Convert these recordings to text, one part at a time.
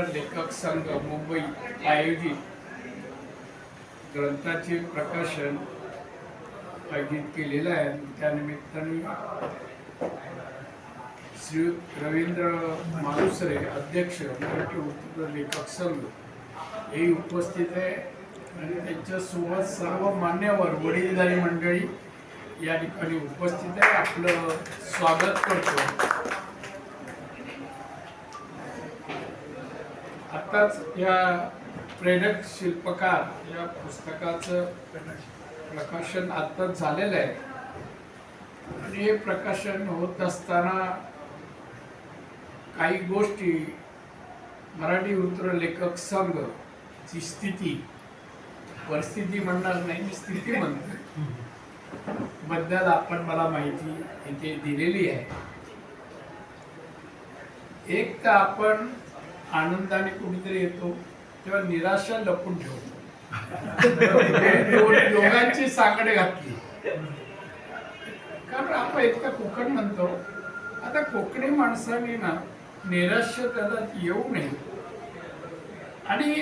मित्र लेखक संघ मुंबई आयोजित ग्रंथाचे प्रकाशन आयोजित केलेलं आहे. त्यानिमित्ताने श्री रवींद्र मालुसरे अध्यक्ष मराठी उत्तर लेखक संघ हे उपस्थित आहे. आणि त्यांच्यासोबत सर्व मान्यवर वडीलधारी मंडळी या ठिकाणी उपस्थित आहे. आपलं स्वागत करतो. आत्ताच या प्रेरक शिल्पकार या पुस्तकाचं प्रकाशन आत्ताच झालेलं आहे. आणि हे प्रकाशन होत असताना काही गोष्टी मराठी वृत्त लेखक संघ ची स्थिती परिस्थिती म्हणणार नाही मी स्थिती म्हणतो बद्दल आपण मला माहिती इथे दिलेली आहे. एक तर आपण आनंदाने कुठेतरी येतो तेव्हा निराशा लपून ठेवतो. दोघांची साकडे घातली. कारण आपण एक तर कोकण म्हणतो आता कोकणी माणसाने ना निराश त्याला येऊ नये. आणि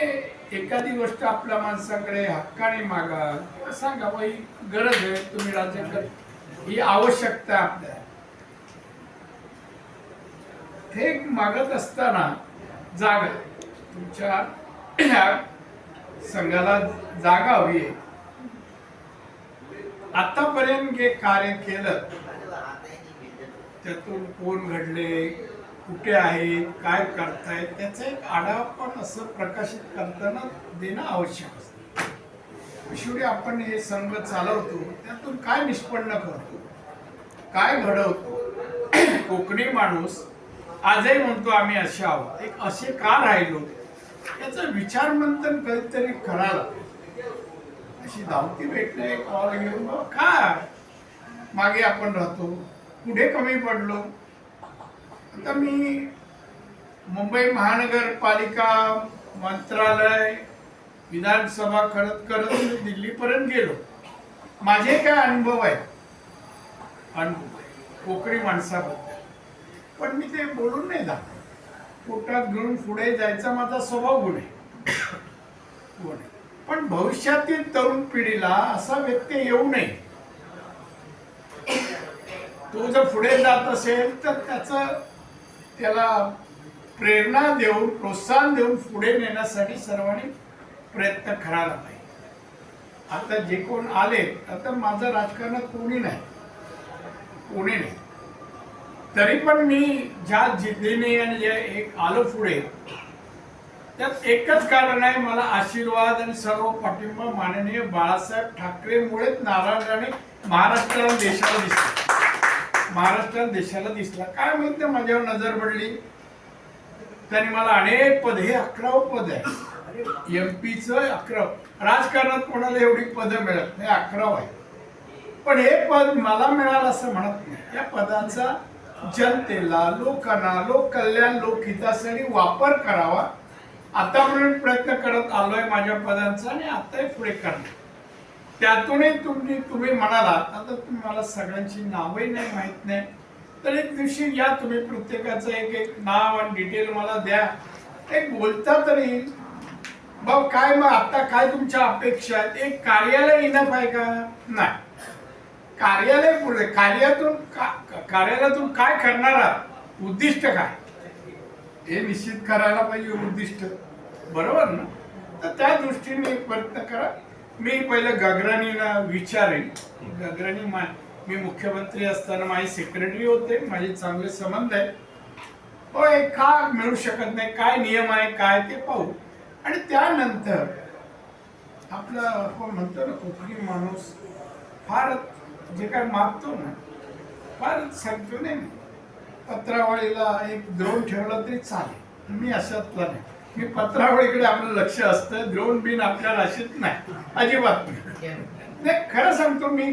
एखादी गोष्ट आपल्या माणसाकडे हक्काने मागा सांगा बाई गरज आहे तुम्ही राज्य कर. ही आवश्यकता आपल्या हे मागत असताना जागा. तुमच्या ह्या संघाला जागा हवी आहे. आतापर्यंत जे कार्य केलं त्यातून कोण घडले कुठे आहेत काय करतायत त्याचा एक आढावा पण असं प्रकाशित करताना देणं आवश्यक असतं. शेवटी आपण हे संघ चालवतो त्यातून काय निष्पन्न करतो? काय घडवतो? कोकणी माणूस आजही म्हणतो आम्ही असे आहोत. एक असे का राहिलो? त्याचं विचार मंथन कधीतरी करायला अशी धावती भेटणे कॉल घेऊन का? काय मागे आपण राहतो. पुढे कमी पडलो? आता मी मुंबई महानगरपालिका मंत्रालय विधानसभा करत करत मी दिल्लीपर्यंत गेलो. माझे काय अनुभव आहेत? अनुभव. कोकणी माणसाबद्दल. पण मी ते बोलून नाही दाखवत. पोटात घेऊन पुढे जायचा माझा स्वभाव गुण आहे. गुण आहे. पण भविष्यातील तरुण पिढीला असा व्यक्ती येऊ नये. तो जर पुढे जात असेल तर त्याचं त्याला प्रेरणा देऊन प्रोत्साहन देऊन पुढे नेण्यासाठी सर्वांनी प्रयत्न करायला पाहिजे. आता जे कोण आले आता माझं राजकारणात कोणी नाही. कोणी नाही. तरी पण मी ज्या जिद्दीने आणि जे एक आलो पुढे त्यात एकच कारण आहे मला आशीर्वाद आणि सर्व पाठिंबा माननीय बाळासाहेब ठाकरेमुळेच नारायणाने महाराष्ट्र देशाला दिसला. महाराष्ट्र देशाला दिसला. काय म्हणते माझ्यावर नजर पडली. त्यांनी मला अनेक पद हे अकरावं पद आहे. एम पीच अकरा राजकारणात कोणाला एवढी पदं मिळत नाही अकरावं आहे. पण हे पद मला मिळालं असं म्हणत नाही. या पदाचा जनतेला लोकांना लोक कल्याण लोकहितासाठी वापर करावा. आतापर्यंत प्रयत्न करत आलोय माझ्या पदांचा आणि आताही पुढे करणार. त्यातूनही तुम्ही तुम्ही म्हणालात आता तुम्ही मला सगळ्यांची नावही नाही माहीत नाही. तर एक दिवशी या तुम्ही प्रत्येकाचं एक एक नाव आणि डिटेल मला द्या. एक बोलता तरी येईल. भाऊ काय मग आता काय तुमच्या अपेक्षा आहेत? एक कार्यालय इनफ आहे का? नाही. कार्यालय पुढे कार्यातून का- कार्यालयातून काय करणार? आहात उद्दिष्ट काय? हे निश्चित करायला पाहिजे उद्दिष्ट. बरोबर ना? तर त्या दृष्टीने प्रयत्न करा. मी पहिले गगराणीला विचारेन. गगराणी मा मी मुख्यमंत्री असताना माझे सेक्रेटरी होते. माझे चांगले संबंध आहे हो हे का मिळू शकत नाही? काय नियम आहे? काय ते पाहू. आणि त्यानंतर आपलं आपण म्हणतो ना कोकणी माणूस फार जे काय मागतो ना फार सांगतो नाही पत्रावळीला एक द्रोण ठेवला तरी चालेल. मी अशातला नाही. मी पत्रावळीकडे आपलं लक्ष असतं द्रोण बिन आपल्या राशीत नाही. अजिबात नाही. खरं सांगतो मी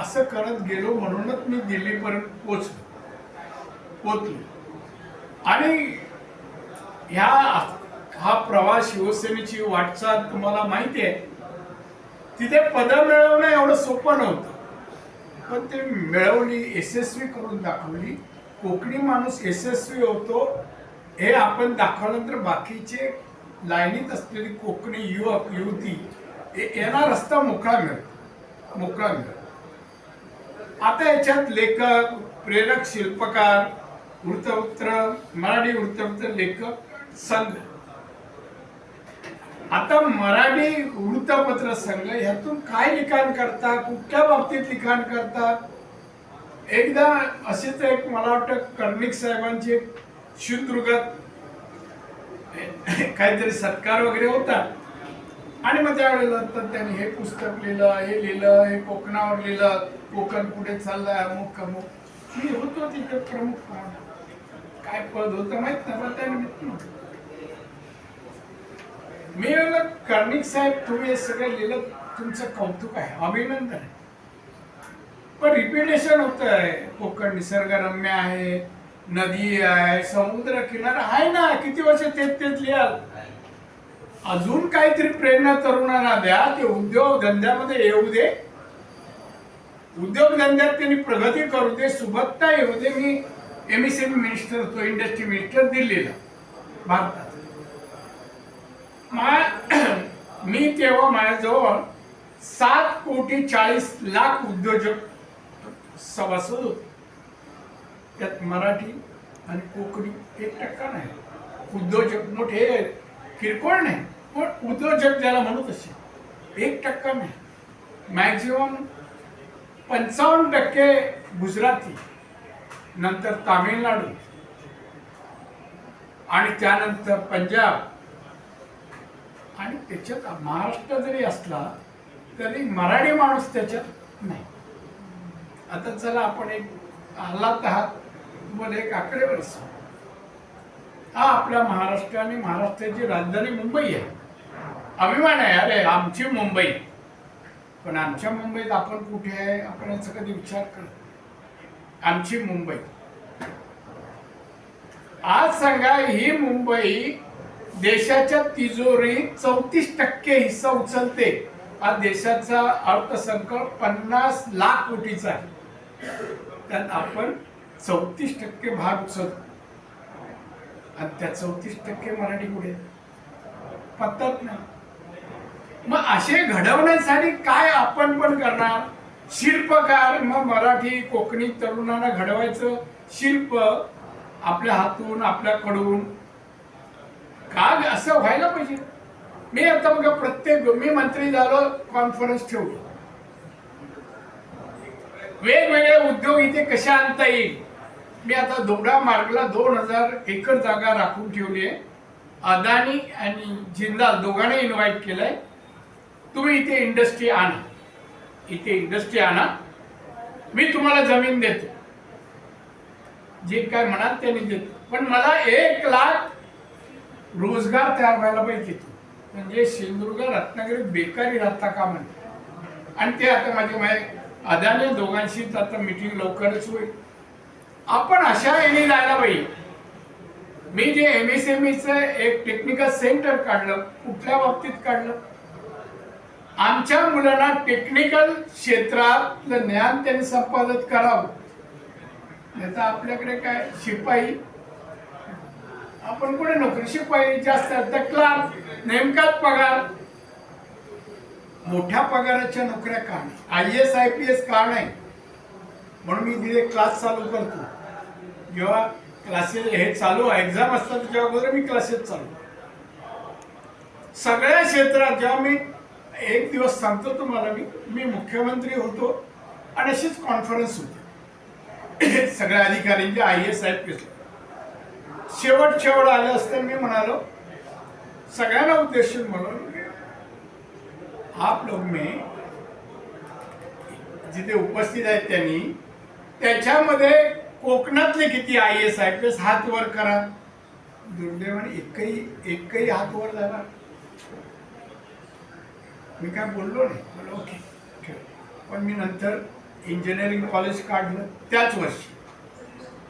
असं करत गेलो म्हणूनच मी दिल्लीपर्यंत पोचलो. पोचलो. आणि ह्या हा प्रवास शिवसेनेची वाटचाल तुम्हाला माहिती आहे. तिथे पद मिळवणं एवढं सोपं नव्हतं. पण ते मिळवली यशस्वी करून दाखवली. कोकणी माणूस यशस्वी होतो हे आपण दाखवल्यानंतर बाकीचे लाईनीत असलेली कोकणी युवक युवती हे- यांना रस्ता मोकळा मिळतो मोकळा मिळतो. आता याच्यात लेखक प्रेरक शिल्पकार वृत्तपत्र मराठी वृत्तपत्र लेखक संघ आता मराठी वृत्तपत्र संघ ह्यातून काय लिखाण करतात कुठल्या बाबतीत लिखाण करतात एकदा असेच एक मला वाटतं कर्णिक साहेबांची शिवदुर्गात काहीतरी सत्कार वगैरे होता. आणि मग त्यावेळेला तर त्यांनी हे पुस्तक लिहिलं हे लिहिलं हे कोकणावर लिहिलं कोकण पुढे चाललंय अमुक अमुक. मी होतो तिथे प्रमुख काय पद होतं माहीत नाही पण त्यानिमित्त नव्हतं. मी म्हणलं कर्णिक साहेब तुम्ही हे सगळं लिहिलं तुमचं कौतुक आहे. अभिनंदन. आहे पण रिपिटेशन होत आहे कोकण निसर्गरम्य आहे नदी आहे समुद्र किनारा आहे ना? किती वर्ष तेच तेच लिहाल? अजून काहीतरी प्रेरणा तरुणांना द्या. ते उद्योग धंद्यामध्ये येऊ दे. उद्योग धंद्यात त्यांनी प्रगती करू दे. सुबत्ता येऊ दे. मी एम एस एम मिनिस्टर होतो इंडस्ट्री मिनिस्टर दिल्लीला भारतात. मा- मी तेव्हा माझ्याजवळ सात कोटी चाळीस लाख उद्योजक सभासद होते. त्यात मराठी आणि कोकणी एक टक्का नाही. उद्योजक मोठे किरकोळ नाही पण उद्योजक ज्याला म्हणू तसे एक टक्का नाही. मॅक्झिमम पंचावन्न टक्के गुजराती नंतर तामिळनाडू आणि त्यानंतर पंजाब आणि त्याच्यात महाराष्ट्र जरी असला तरी मराठी माणूस त्याच्यात नाही. आता चला आपण एक आलात आहात तुम्हाला एक आकडेवारी सांगू. हा आपला महाराष्ट्र आणि महाराष्ट्राची राजधानी मुंबई आहे. अभिमान आहे अरे आमची मुंबई. पण आमच्या मुंबईत आपण कुठे आहे आपण याचा कधी विचार करत आमची मुंबई. आज सांगा ही मुंबई देशाच्या तिजोरीत चौतीस टक्के हिस्सा उचलते. हा देशाचा अर्थसंकल्प पन्नास लाख कोटीचा आहे. त्यात आपण चौतीस टक्के भाग उचलतो. आणि त्या चौतीस टक्के मराठी पुढे पत्तात नाही मग असे घडवण्यासाठी काय आपण पण करणार? शिल्पकार मग मराठी कोकणी तरुणांना घडवायचं. शिल्प आपल्या हातून आपल्याकडून का असं व्हायला पाहिजे. मी आता बघा प्रत्येक मी मंत्री झालो कॉन्फरन्स ठेवू वेगवेगळे उद्योग इथे कशा आणता येईल? मी आता दोडा मार्गला दोन हजार एकर जागा राखून ठेवली आहे. अदानी आणि जिंदाल दोघांना इन्व्हाइट केलंय. तुम्ही इथे इंडस्ट्री आणा. इथे इंडस्ट्री आणा. मी तुम्हाला जमीन देतो. जे काय म्हणाल त्यांनी देतो. पण मला एक लाख रोजगार तयार व्हायला पाहिजे तिथून म्हणजे सिंधुदुर्ग रत्नागिरी बेकारी राहता का म्हणते आणि ते आता माझे माहिती अदाने दोघांशी आता मिटिंग लवकरच होईल. आपण अशा येणे जायला पाहिजे. मी जे एम एस एम एक टेक्निकल सेंटर काढलं कुठल्या बाबतीत काढलं? आमच्या मुलांना टेक्निकल क्षेत्रातलं ज्ञान त्यांनी संपादित करावं. नाही तर आपल्याकडे काय शिपाई आपण कुठे नोकरी शिपाई जास्त तर क्लार्क नेमकाच पगार. मोठ्या पगाराच्या नोकऱ्या का नाही? I S I P S का नाही? म्हणून मी तिथे क्लास चालू करतो. जेव्हा क्लासेस हे चालू एक्झाम असतात तेव्हा अगोदर मी क्लासेस चालू सगळ्या क्षेत्रात जेव्हा मी एक दिवस सांगतो तुम्हाला मी मी मुख्यमंत्री होतो आणि अशीच कॉन्फरन्स होती. सगळ्या अधिकाऱ्यांची I S I P S शेवट शेवट आले असते मी म्हणालो सगळ्यांना उद्देशून म्हणून आप लोग मी जिथे उपस्थित आहेत त्यांनी त्याच्यामध्ये कोकणातले किती आय एस आय प्लस हात वर करा. दुर्दैवाने एकही एकही हात वर झाला. मी काय बोललो नाही? ओके पण मी नंतर इंजिनिअरिंग कॉलेज काढलं त्याच वर्षी.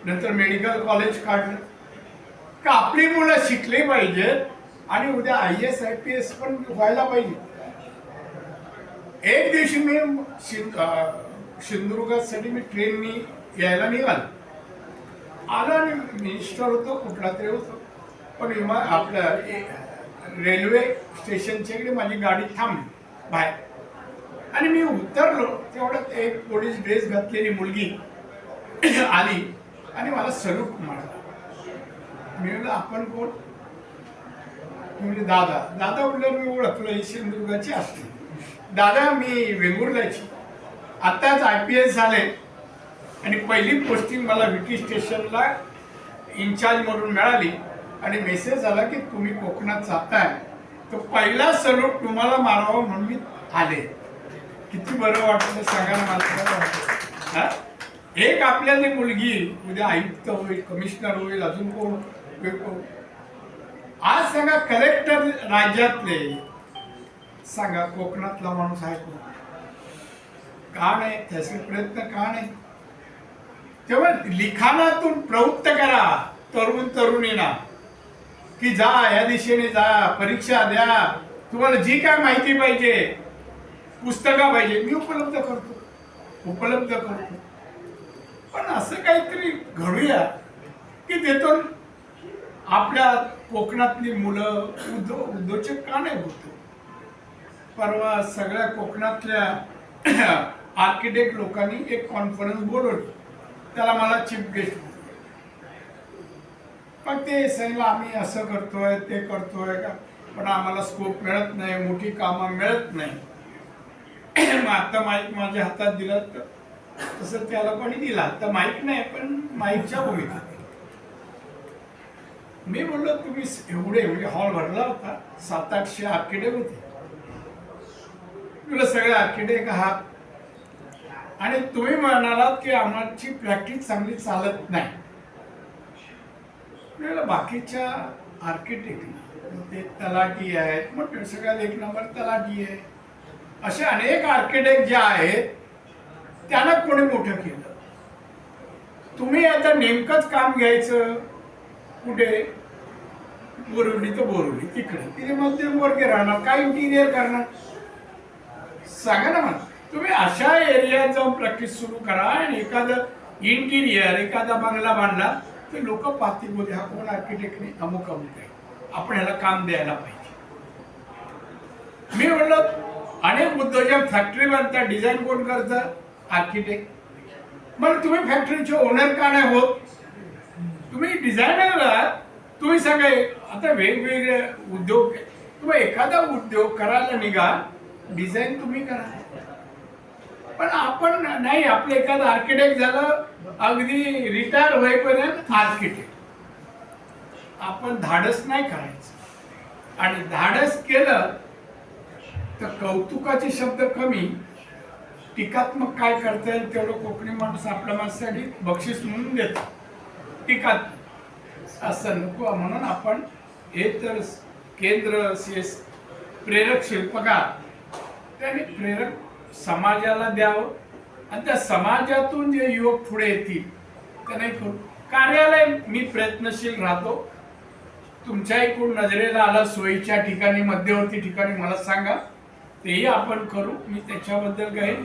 नंतर मेडिकल कॉलेज काढलं. का आपली मुलं शिकली पाहिजेत आणि उद्या I S I P S पण व्हायला पाहिजे. एक दिवशी मी सिंधुदुर्गासाठी मी ट्रेननी यायला निघालो. आलो आणि मिनिस्टर होतो कुठला तरी होतो. पण विमा आपलं रेल्वे स्टेशनच्या इकडे माझी गाडी थांबली बाहेर. आणि मी उतरलो तेवढ्यात एक पोलीस ड्रेस घातलेली मुलगी आली आणि मला सलूट म्हणाला मी आपण कोण? म्हणजे दादा. दादा म्हणलं मी ओळखलं ही सिंधुदुर्गाची असते. दादा मी वेंगुर्ल्याची. आत्ताच आय पी एस झाले. आणि पहिली पोस्टिंग मला विटी स्टेशनला इन्चार्ज म्हणून मिळाली. आणि मेसेज आला की तुम्ही कोकणात जाताय. तर पहिला सलूट तुम्हाला मारावा म्हणून मी आले. किती बरं वाटलं सांगा मला. एक आपल्याली मुलगी उद्या आयुक्त होईल कमिशनर होईल अजून कोण कोण- आज सांगा कलेक्टर राज्यातले सांगा कोकणातला माणूस आहे कोण? का नाही त्याचे प्रयत्न का नाही तेव्हा लिखाणातून प्रवृत्त करा तरुण तरुणींना. की जा या दिशेने जा परीक्षा द्या. तुम्हाला जी काय माहिती पाहिजे पुस्तका पाहिजे मी उपलब्ध करतो उपलब्ध करतो. पण असं काहीतरी घडूया की देतो आपल्या कोकणातली मुलं उद्यो उद्योजक का नाही होतो? परवा सगळ्या कोकणातल्या आर्किटेक्ट लोकांनी एक कॉन्फरन्स बोलवली. त्याला मला चीफ गेस्ट पण ते सांगितलं आम्ही असं करतोय ते करतोय का? पण आम्हाला स्कोप मिळत नाही मोठी कामं मिळत नाही. मग आता माईक माझ्या हातात दिलं तर तसं त्याला कोणी दिला. तर माईक नाही पण माईकच्या भूमिका मी बोललो तुम्ही एवढे म्हणजे हॉल भरला होता. सात आठशे आर्किटेक्ट होते तुला सगळे आर्किटेक्ट आहात आणि तुम्ही म्हणालात की आमची प्रॅक्टिस चांगली चालत नाही. बाकीच्या आर्किटेक्ट ते तलाठी आहेत मग सगळ्यात एक नंबर तलाठी आहे. असे अनेक आर्किटेक्ट जे आहेत त्यांना कोणी मोठं केलं? तुम्ही आता नेमकंच काम घ्यायचं? कुठे? बोरिवली तर बोरिवली तिकडे. तिथे मध्यमवर्गीय राहणार काय इंटिरियर करणार? सांगा ना मला. तुम्ही अशा एरियात जाऊन प्रॅक्टिस सुरू करा आणि एखादं इंटिरियर एखादा बंगला बांधला तर लोक पाहतील बोलते हा कोण आर्किटेक्टने अमुक अमुक आहे. आपण ह्याला काम द्यायला पाहिजे. मी म्हणलं अनेक उद्योजक फॅक्टरी बांधतात डिझाईन कोण करतं? आर्किटेक्ट मग तुम्ही फॅक्टरीचे ओनर का नाही होत? तुम्ही डिझायनर आहात तुम्ही सगळे आता वेगवेगळे उद्योग तुम्ही एखादा उद्योग करायला निघा डिझाईन तुम्ही करा. पण आपण नाही आपलं एखादं आर्किटेक्ट झालं अगदी रिटायर होईपर्यंत आर्किटेक्ट आपण धाडस नाही करायचं. आणि धाडस केलं तर कौतुकाचे शब्द कमी टीकात्मक काय करता येईल तेवढं कोकणी माणूस आपल्या माणसासाठी बक्षीस म्हणून देतो. टीकात्मक असं नको म्हणून आपण हे तर केंद्र शेस प्रेरक शिल्पकार त्यांनी प्रेरक समाजाला द्यावं. आणि त्या समाजातून जे युवक पुढे येतील त्यांना करू कार्यालय मी प्रयत्नशील राहतो. तुमच्या इकडून नजरेला आलं सोयीच्या ठिकाणी मध्यवर्ती ठिकाणी मला सांगा. तेही आपण करू. मी त्याच्याबद्दल काही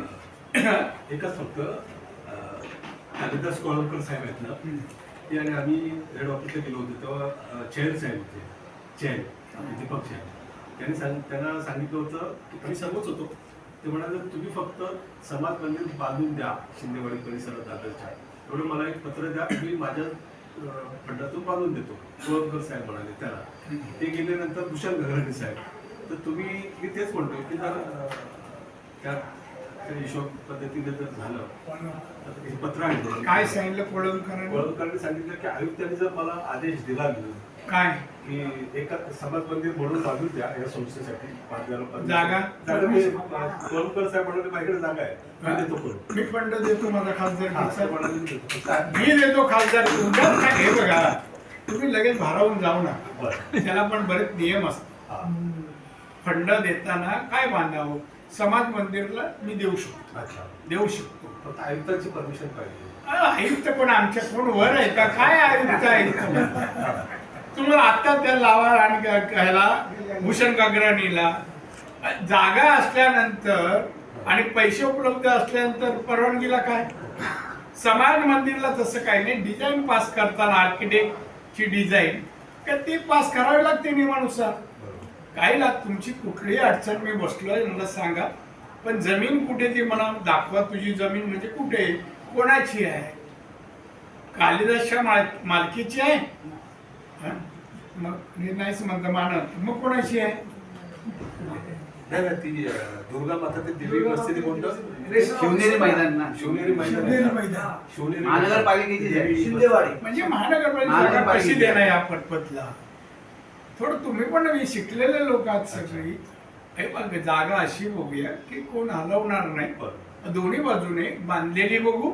एकच फक्त कालिदास कोळंबकर साहेब आहेत ना ते आणि आम्ही हेड ऑफिसला गेलो होतो तेव्हा चेअर साहेब होते. चेअर दीपक साहेब त्यांनी सांग त्यांना सांगितलं होतं की आम्ही सर्वच होतो. ते म्हणाले तुम्ही फक्त समाज मंदिर बांधून द्या शिंदेवाडी परिसरात दादरच्या. एवढं मला एक पत्र द्या मी माझ्या फंडातून बांधून देतो. कोळंबकर साहेब म्हणाले त्याला. ते गेल्यानंतर भूषण गगराणी साहेब. तर तुम्ही मी तेच म्हणतोय की जर त्या त्या हिशोब पद्धतीने जर झालं तर हे पत्र ते. काय सांगितलं वळवकरांनी सांगितलं की आयुक्तांनी जर मला आदेश दिला काय की एका समाज मंदिर म्हणून बांधून द्या या संस्थेसाठी बांधण्याला जागा? जागा मी वळवकर साहेब म्हणाले माझ्याकडे जागा आहे मी देतो मी फंड देतो माझा हा, खासदार साहेब म्हणाले मी देतो. काय? मी देतो खासदार तुमच्या काय हे बघा तुम्ही लगेच भारावून जाऊ नका बरं. त्याला पण बरेच नियम असतात हा. फंड देताना काय बांधावं समाज मंदिरला मी देऊ शकतो. अच्छा. देऊ शकतो. फक्त आयुक्तांची परमिशन पाहिजे. अ, आयुक्त कोण आमच्या कोण वर आहे का? काय आयुक्त आयुक्त तुम्हाला आता त्या लावा आणि ह्याला भूषण गगराणीला. अ, जागा असल्यानंतर आणि पैसे उपलब्ध असल्यानंतर परवानगीला काय? समाज मंदिरला तसं काही नाही. डिझाईन पास करताना आर्किटेक्टची डिझाईन का ती पास करावी लागते नियमानुसार? काही लाग तुमची कुठलीही अडचण मी बसलोय मला सांगा पण जमीन कुठे ती मला दाखवा तुझी जमीन म्हणजे कुठे आहे? कोणाची आहे कालिदासच्या माल मालकीची आहे हं? मग हे नाहीच म्हणतं मानत मग कोणाची आहे नाही ती दुर्गा माता ते कोणतं शिवनेरी मैदान ना शिवनेरी मैदान शिवनेरी आहे. मैदान. शिवनेरी महानगरपालिकेची आहे. देवी शिंदेवाडी. म्हणजे महानगरपालिका. कशी देणार या पटपतला थोडं तुम्ही पण हे शिकलेले लोक आहात सगळी. हे बघ जागा अशी बघूया की कोण हलवणार नाही. दोन्ही बाजूने बांधलेली बघू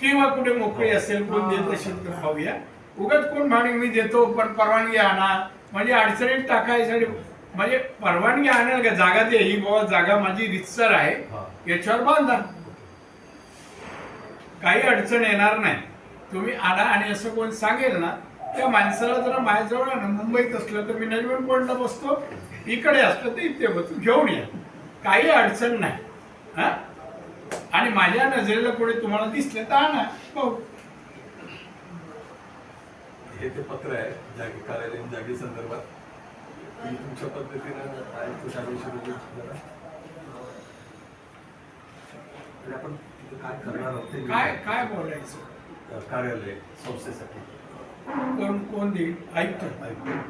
किंवा कुठे मोकळी असेल कोण देत असेल तर पाहूया. उगाच कोण म्हणे मी देतो पण परवानगी आणा. म्हणजे अडचणीत टाकायसाठी म्हणजे परवानगी आणाल का जागा दे. ही बाबा जागा माझी रितसर आहे. हा. याच्यावर बांधा. काही अडचण येणार नाही. तुम्ही आला आणि असं कोण सांगेल ना त्या माणसाला जरा माझ्याजवळ ना मुंबईत असलं तर मॅनेजमेंट पॉईंटला बसतो इकडे असलं तर इथे बसतो घेऊन या. काही अडचण नाही. हा? आणि माझ्या नजरेला पुढे तुम्हाला दिसले तर आणा. हो. हे ते पत्र आहे जागी कार्यालयीन जागे संदर्भात मी तुमच्या पद्धतीनं आयुक्त साहेबांशी आपण तिथे काय करणार आहोत ते काय काय बोलायचं? कार्यालय संस्थेसाठी. कोण कोण देईल? ऐकतो.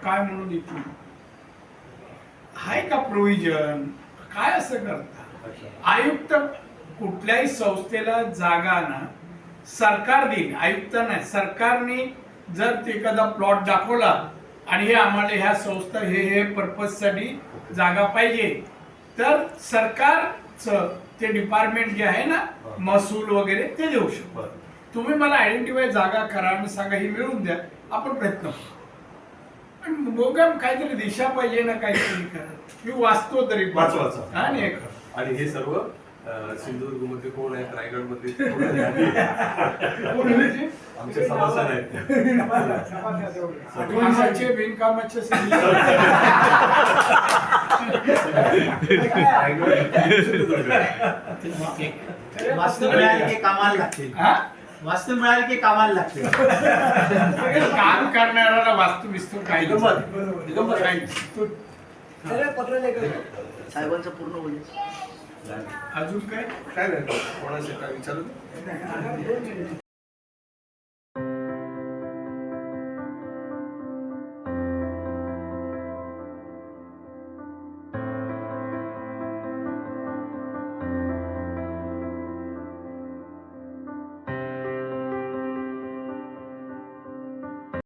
काय म्हणून देतील आहे का प्रोव्हिजन काय असं करता? आयुक्त कुठल्याही संस्थेला जागा ना सरकार देईल. आयुक्त नाही. सरकारने जर ते एखादा प्लॉट दाखवला आणि हे आम्हाला ह्या संस्था हे हे पर्पजसाठी जागा पाहिजे तर सरकारचं ते डिपार्टमेंट जे आहे ना महसूल वगैरे ते देऊ शकतो. तुम्ही मला आयडेंटिफाय जागा करा आणि सांगा ही मिळवून द्या. आपण प्रयत्न करू पण मोगम काहीतरी दिशा पाहिजे ना काहीतरी करा मी वाचतो तरी वाच, वाचा. हा नाही. आणि हे सर्व सिंधुदुर्गमध्ये कोण आहेत रायगडमध्ये कोण आहेत? कोण म्हणजे? आमचे सभासद आहेत कामाचे बिनकामाचे सगळे. रायगड, सिंधुदुर्ग. वास्तू मिळाली की कामाला लागते हा? वास्तू मिळाली की कामाला लागते. काम करणाऱ्याला वास्तू बिस्तू काही नाही. दिगंबर. काही. साहेबांचं पूर्ण होईल अजून काय? काय कोणाशी काय विचारत